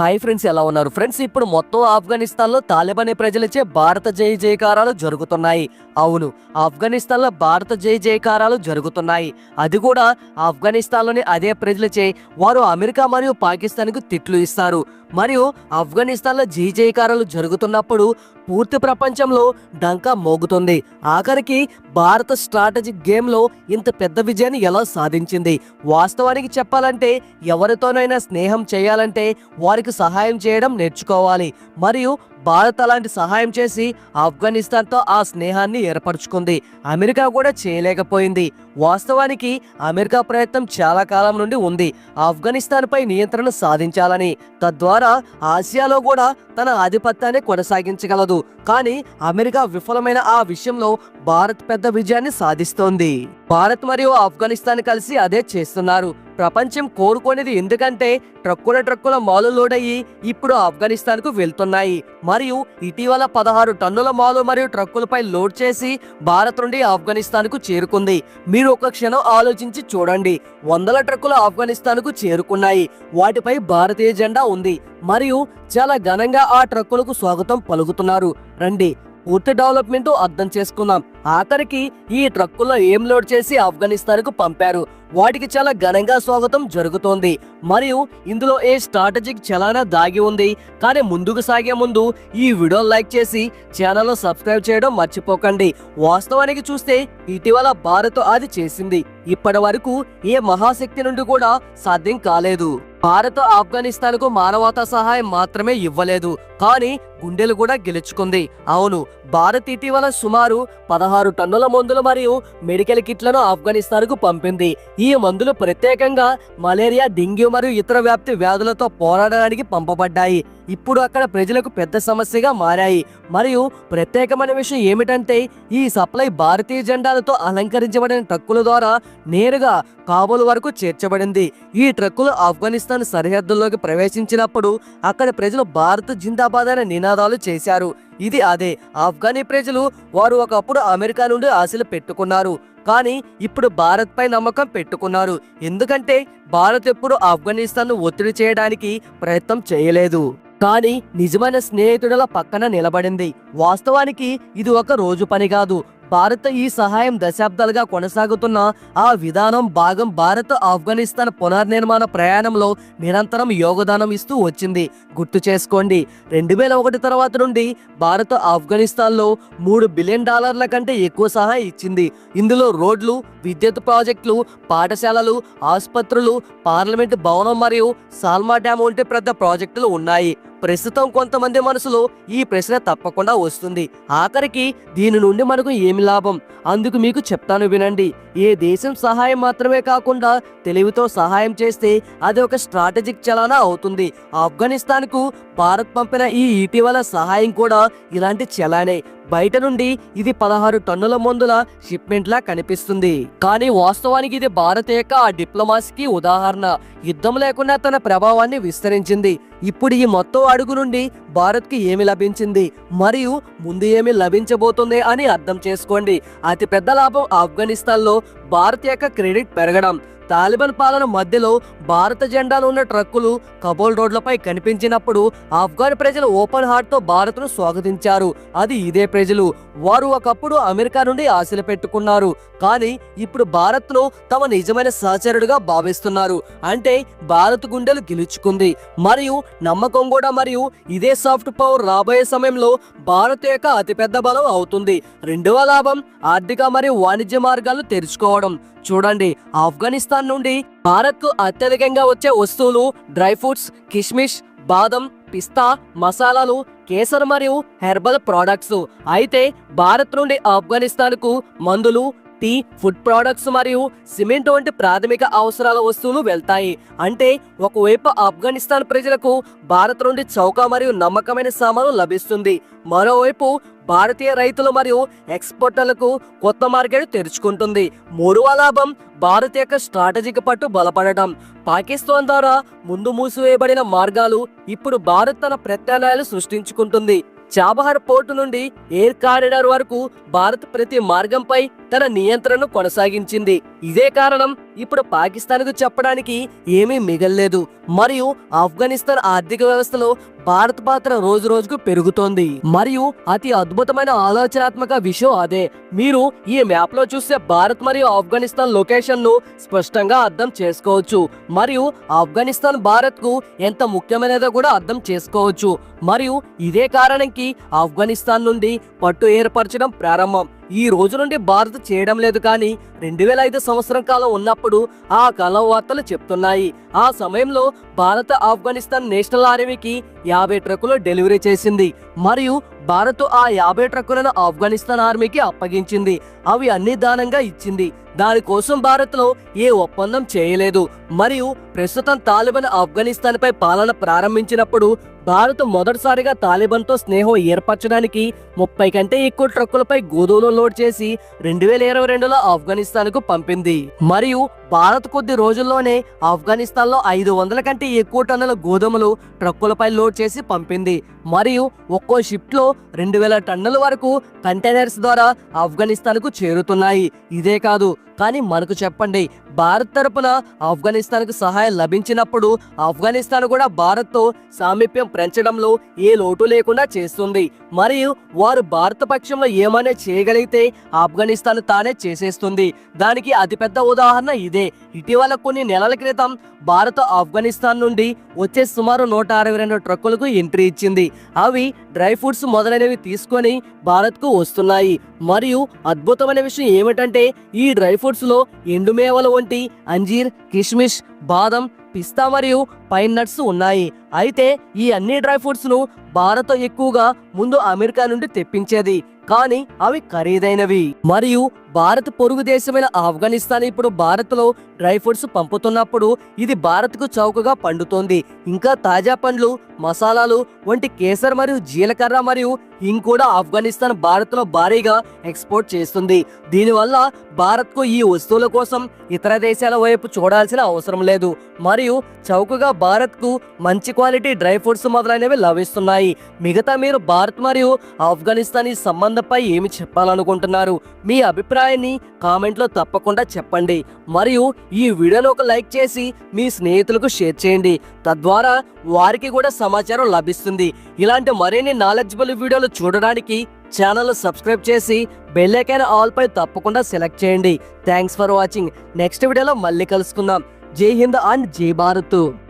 Hi friends ఎలా ఉన్నారు? Friends ఇప్పుడు మొత్తం ఆఫ్ఘనిస్తాన్లో తాలిబాన్ తాలిబానీ ప్రజలచే భారత జై జయకారాలు జరుగుతున్నాయి. అవును ఆఫ్ఘనిస్తాన్లో భారత జై జయకారాలు జరుగుతున్నాయి. అది కూడా ఆఫ్ఘనిస్తాన్లోని అదే ప్రజలచే. వారు అమెరికా మరియు పాకిస్తాన్కు తిట్లు ఇస్తారు. మరియు ఆఫ్ఘనిస్తాన్లో జయ జై జయకారాలు జరుగుతున్నప్పుడు పూర్తి ప్రపంచంలో డంకా మోగుతుంది. ఆఖరికి భారత స్ట్రాటజిక్ గేమ్లో ఇంత పెద్ద విజయాన్ని ఎలా సాధించింది? వాస్తవానికి చెప్పాలంటే ఎవరితోనైనా స్నేహం చేయాలంటే వారికి సహాయం చేయడం నేర్చుకోవాలి. మరియు భారత్ అలాంటి సహాయం చేసి ఆఫ్ఘనిస్తాన్తో ఆ స్నేహాన్ని ఏర్పరచుకుంది. అమెరికా కూడా చేయలేకపోయింది. వాస్తవానికి అమెరికా ప్రయత్నం చాలా కాలం నుండి ఉంది. ఆఫ్ఘనిస్తాన్పై నియంత్రణ సాధించాలని తద్వారా ఆసియాలో కూడా తన ఆధిపత్యాన్ని కొనసాగించగలదు. కానీ అమెరికా విఫలమైన ఆ విషయంలో భారత్ పెద్ద విజయాన్ని సాధిస్తోంది. భారత్ మరియు ఆఫ్ఘనిస్తాన్ కలిసి అదే చేస్తున్నారు. ప్రపంచం కోరుకునేది ఎందుకంటే ట్రక్కుల ట్రక్కుల మాలు లోడయ్యి ఇప్పుడు ఆఫ్ఘనిస్తాన్కు వెళ్తున్నాయి. మరియు ఇటీవల పదహారు టన్నుల మాలు మరియు ట్రక్కులపై లోడ్ చేసి భారత్ నుండి ఆఫ్ఘనిస్తాన్కు చేరుకుంది. మీరు ఒక క్షణం ఆలోచించి చూడండి. వందల ట్రక్కులు ఆఫ్ఘనిస్తాన్కు చేరుకున్నాయి. వాటిపై భారతీయ జెండా ఉంది. మరియు చాలా ఘనంగా ఆ ట్రక్కులకు స్వాగతం పలుకుతున్నారు. రండి. పూర్తి డెవలప్మెంట్ అర్థం చేసుకుందాం. ఆఖరికి ఈ ట్రక్కుల్లో ఏం లోడ్ చేసి ఆఫ్ఘనిస్తాన్కు పంపారు? వాటికి చాలా ఘనంగా స్వాగతం జరుగుతోంది. మరియు ఇందులో ఏ స్ట్రాటజిక్ చలానా దాగి ఉంది. కానీ ముందుకు సాగే ముందు ఈ వీడియో లైక్ చేసి ఛానల్ను సబ్స్క్రైబ్ చేయడం మర్చిపోకండి. వాస్తవానికి చూస్తే ఇటీవల భారత్ అది చేసింది. ఇప్పటి వరకు ఏ మహాశక్తి నుండి కూడా సాధ్యం కాలేదు. భారత్ ఆఫ్ఘనిస్తాన్కు మానవతా సహాయం మాత్రమే ఇవ్వలేదు. కానీ గుండెలు కూడా గెలుచుకుంది. అవును భారత్ ఇటీవల సుమారు పదహారు టన్నుల మందులు మరియు మెడికల్ కిట్లను ఆఫ్ఘనిస్తాన్కు పంపింది. ఈ మందులు ప్రత్యేకంగా మలేరియా డెంగ్యూ మరియు ఇతర వ్యాప్తి వ్యాధులతో పోరాడడానికి పంపబడ్డాయి. ఇప్పుడు అక్కడ ప్రజలకు పెద్ద సమస్యగా మారాయి. మరియు ప్రత్యేకమైన విషయం ఏమిటంటే ఈ సప్లై భారతీయ జెండాలతో అలంకరించబడిన ట్రక్కుల ద్వారా నేరుగా కాబూల్ వరకు చేర్చబడింది. ఈ ట్రక్కులు ఆఫ్ఘనిస్తాన్ సరిహద్దుల్లోకి ప్రవేశించినప్పుడు అక్కడ ప్రజలు భారత్ జిందాబాద్ అనే నినాదాలు చేశారు. ఇది అదే ఆఫ్ఘనీ ప్రజలు వారు ఒకప్పుడు అమెరికా నుండి ఆశలు పెట్టుకున్నారు. కానీ ఇప్పుడు భారత్ పై నమ్మకం పెట్టుకున్నారు. ఎందుకంటే భారత్ ఎప్పుడు ఆఫ్ఘనిస్తాన్ను ఒత్తిడి చేయడానికి ప్రయత్నం చేయలేదు. కానీ నిజమైన స్నేహితుడల పక్కన నిలబడింది. వాస్తవానికి ఇది ఒక రోజు పని కాదు. భారత్ ఈ సహాయం దశాబ్దాలుగా కొనసాగుతున్న ఆ విధానం భాగం భారత్ ఆఫ్ఘనిస్తాన్ పునర్నిర్మాణ ప్రయాణంలో నిరంతరం యోగదానం ఇస్తూ వచ్చింది. గుర్తు చేసుకోండి రెండు వేల ఒకటి తర్వాత నుండి భారత్ ఆఫ్ఘనిస్తాన్లో మూడు బిలియన్ డాలర్ల కంటే ఎక్కువ సహాయం ఇచ్చింది. ఇందులో రోడ్లు విద్యుత్ ప్రాజెక్టులు పాఠశాలలు ఆసుపత్రులు పార్లమెంట్ భవనం మరియు సాల్మా డ్యామ్ వంటి పెద్ద ప్రాజెక్టులు ఉన్నాయి. ప్రస్తుతం కొంతమంది మనసులో ఈ ప్రశ్న తప్పకుండా వస్తుంది. ఆఖరికి దీని నుండి మనకు ఏమి లాభం? అందుకు మీకు చెప్తాను వినండి. ఏ దేశం సహాయం మాత్రమే కాకుండా తెలివితో సహాయం చేస్తే అది ఒక స్ట్రాటజిక్ చలానా అవుతుంది. ఆఫ్ఘనిస్తాన్కు భారత్ పంపిన ఈ ఇటీవల సహాయం కూడా ఇలాంటి చలానే. బయట నుండి ఇది పదహారు టన్నుల మందుల షిప్మెంట్ లా కనిపిస్తుంది. కానీ వాస్తవానికి ఇది భారత యొక్క ఆ డిప్లొమాసీకి ఉదాహరణ. యుద్ధం లేకుండా తన ప్రభావాన్ని విస్తరించింది. ఇప్పుడు ఈ మొత్తం అడుగు నుండి భారత్కి ఏమి లభించింది? మరియు ముందు ఏమి లభించబోతుంది అని అర్థం చేసుకోండి. అతిపెద్ద లాభం ఆఫ్ఘనిస్తాన్లో భారత్ యొక్క క్రెడిట్ పెరగడం. తాలిబాన్ పాలన మధ్యలో భారత జెండాలు ఉన్న ట్రక్కులు కబోల్ రోడ్లపై కనిపించినప్పుడు ఆఫ్ఘాన్ ప్రజలు ఓపెన్ హార్ట్తో భారత్ను స్వాగతించారు. అది ఇదే ప్రజలు. వారు ఒకప్పుడు అమెరికా నుండి ఆశలు పెట్టుకున్నారు. కానీ ఇప్పుడు భారత్ను తమ నిజమైన సహచరుడుగా భావిస్తున్నారు. అంటే భారత్ గుండెలు గెలుచుకుంది. మరియు నమ్మకం కూడా మరియు ఇదే సాఫ్ట్ పవర్ రాబోయే సమయంలో భారత్ యొక్క అతిపెద్ద బలం అవుతుంది. రెండవ లాభం ఆర్థిక మరియు వాణిజ్య మార్గాలు తెరుచుకోవడం. చూడండి ఆఫ్ఘనిస్తాన్ నుండి భారత్కు అత్యధికంగా వచ్చే వస్తువులు డ్రై ఫ్రూట్స్ కిష్మిష్ బాదం పిస్తా మసాలాలు కేసర్ మరియు హెర్బల్ ప్రోడక్ట్స్. అయితే భారత్ నుండి ఆఫ్ఘనిస్తాన్కు మందులు టీ ఫుడ్ ప్రొడక్ట్స్ మరియు సిమెంట్ వంటి ప్రాథమిక అవసరాల వస్తువులు వెళ్తాయి. అంటే ఒకవైపు ఆఫ్ఘనిస్తాన్ ప్రజలకు భారత్ నుండి చౌక మరియు నమ్మకమైన సామాను లభిస్తుంది. మరోవైపు భారతీయ రైతులు మరియు ఎక్స్పోర్టర్లకు కొత్త మార్కెట్ తెరుచుకుంటుంది. మూడవ లాభం భారత్ యొక్క స్ట్రాటజిక్ పట్టు బలపడటం. పాకిస్తాన్ ద్వారా ముందు మూసివేయబడిన మార్గాలు ఇప్పుడు భారత్ తన ప్రత్యామ్నాయాలు సృష్టించుకుంటుంది. చాబహార్ పోర్టు నుండి ఎయిర్ కారిడార్ వరకు భారత్ ప్రతి మార్గంపై తన నియంత్రణను కొనసాగించింది. ఇదే కారణం ఇప్పుడు పాకిస్తాన్కు చెప్పడానికి ఏమీ మిగల్లేదు. మరియు ఆఫ్ఘనిస్తాన్ ఆర్థిక వ్యవస్థలో భారత్ పాత్ర రోజు రోజుకు పెరుగుతోంది. మరియు అతి అద్భుతమైన ఆలోచనాత్మక విషయం అదే. మీరు ఈ మ్యాప్లో చూస్తే భారత్ మరియు ఆఫ్ఘనిస్తాన్ లొకేషన్ను స్పష్టంగా అర్థం చేసుకోవచ్చు. మరియు ఆఫ్ఘనిస్తాన్ భారత్కు ఎంత ముఖ్యమైనదో కూడా అర్థం చేసుకోవచ్చు. మరియు ఇదే కారణంకి ఆఫ్ఘనిస్తాన్ నుండి పట్టు ఏర్పరచడం ప్రారంభం. ఈ రోజు నుండి భారత్ చేయడం లేదు కానీ రెండు వేల ఐదు సంవత్సరం కాలం ఉన్నప్పుడు ఆ కాలం వార్తలు చెప్తున్నాయి. ఆ సమయంలో భారత ఆఫ్ఘనిస్తాన్ నేషనల్ ఆర్మీకి యాభై ట్రక్కులు డెలివరీ చేసింది. మరియు భారత్ ఆ యాభై ట్రక్కులను ఆఫ్ఘనిస్తాన్ ఆర్మీకి అప్పగించింది. అవి అన్ని దానంగా ఇచ్చింది. దానికోసం భారత్లో ఏ ఒప్పందం చేయలేదు. మరియు ప్రస్తుతం తాలిబాన్ ఆఫ్ఘనిస్తాన్ పై పాలన ప్రారంభించినప్పుడు భారత్ మొదటిసారిగా తాలిబాన్తో స్నేహం ఏర్పరచడానికి ముప్పై కంటే ఎక్కువ ట్రక్కులపై గోధుమలు లోడ్ చేసి రెండు వేల ఇరవై రెండులో ఆఫ్ఘనిస్తాన్కు పంపింది. మరియు భారత్ కొద్ది రోజుల్లోనే ఆఫ్ఘనిస్తాన్లో ఐదు వందల కంటే ఎక్కువ టన్నుల గోధుమలు ట్రక్కులపై లోడ్ చేసి పంపింది. మరియు ఒక్కో షిఫ్ట్లో రెండు వేల టన్నుల వరకు కంటైనర్స్ ద్వారా ఆఫ్ఘనిస్తాన్కు చేరుతున్నాయి. ఇదే కాదు కానీ మనకు చెప్పండి భారత్ తరపున ఆఫ్ఘనిస్తాన్కు సహాయం లభించినప్పుడు ఆఫ్ఘనిస్తాన్ కూడా భారత్తో సామీప్యం పెంచడంలో ఏ లోటు లేకుండా చేస్తుంది. మరియు వారు భారత పక్షంలో ఏమైనా చేయగలిగితే ఆఫ్ఘనిస్తాన్ తానే చేసేస్తుంది. దానికి అతిపెద్ద ఉదాహరణ ఇదే. ఇటీవల కొన్ని నెలల క్రితం భారత్ ఆఫ్ఘనిస్తాన్ నుండి వచ్చే సుమారు నూట అరవై రెండు ట్రక్కులకు ఎంట్రీ ఇచ్చింది. అవి డ్రై ఫ్రూట్స్ మొదలైనవి తీసుకొని భారత్కు వస్తున్నాయి. మరియు అద్భుతమైన విషయం ఏమిటంటే ఈ డ్రై ఫ్రూట్స్ లో ఎండుమేవల వంటి అంజీర్ కిష్మిష్ బాదం పిస్తా మరియు పైన్ నట్స్ ఉన్నాయి. అయితే ఈ అన్ని డ్రై ఫ్రూట్స్ను భారత్ ఎక్కువగా ముందు అమెరికా నుండి తెప్పించేది. కానీ అవి ఖరీదైనవి. మరియు భారత్ పొరుగు దేశమైన ఆఫ్ఘనిస్తాన్ ఇప్పుడు భారత్లో డ్రై ఫ్రూట్స్ పంపుతున్నప్పుడు ఇది భారత్కు చౌకగా పండుతోంది. ఇంకా తాజా పండ్లు మసాలాలు వంటి కేసర్ మరియు జీలకర్ర మరియు హింగ్ కూడా ఆఫ్ఘనిస్తాన్ భారత్లో భారీగా ఎక్స్పోర్ట్ చేస్తుంది. దీనివల్ల భారత్కు ఈ వస్తువుల కోసం ఇతర దేశాల వైపు చూడాల్సిన అవసరం లేదు. మరియు చౌకగా భారత్కు మంచి క్వాలిటీ డ్రై ఫ్రూట్స్ మొదలైనవి లభిస్తున్నాయి. మిగతా మీరు భారత్ మరియు ఆఫ్ఘనిస్తాన్ ఈ సంబంధంపై ఏమి చెప్పాలనుకుంటున్నారు? మీ అభిప్రాయాన్ని కామెంట్లో తప్పకుండా చెప్పండి. మరియు ఈ వీడియోను ఒక లైక్ చేసి మీ స్నేహితులకు షేర్ చేయండి. తద్వారా వారికి కూడా సమాచారం లభిస్తుంది. ఇలాంటి మరిన్ని నాలెడ్జబుల్ వీడియోలు చూడడానికి ఛానల్ సబ్స్క్రైబ్ చేసి బెల్ ఆల్పై తప్పకుండా సెలెక్ట్ చేయండి. Thanks for watching. నెక్స్ట్ వీడియోలో మళ్ళీ కలుసుకుందాం. జై హింద్ అండ్ జై భారత్.